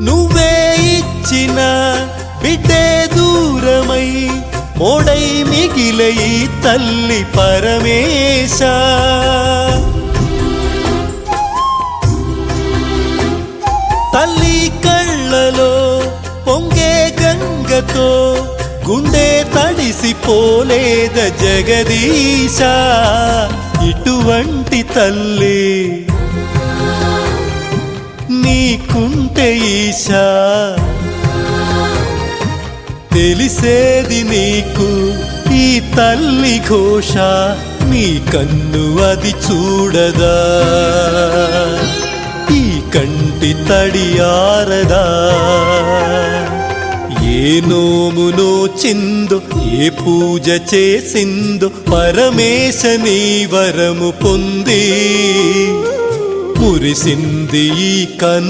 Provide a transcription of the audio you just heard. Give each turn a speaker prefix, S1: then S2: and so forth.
S1: నువ్వే ఇచ్చిన బిడ్డే దూరమై మోడై మిగిలయి తల్లి పరమేశ. తల్లి కళ్ళలో పొంగే గంగతో గుండె తడిసిపోలేద జగదీశ. ఇటువంటి తల్లి నీకుంటే ఈశా. తెలిసేది నీకు ఈ తల్లి ఘోష నీ కన్ను అది చూడదా. ఈ కంటి తడి ఆరదా. ఏ నోమునో చిందో ఏ పూజ చేసిందో పరమేశ నీ వరము పొంది. కురిసింది కన్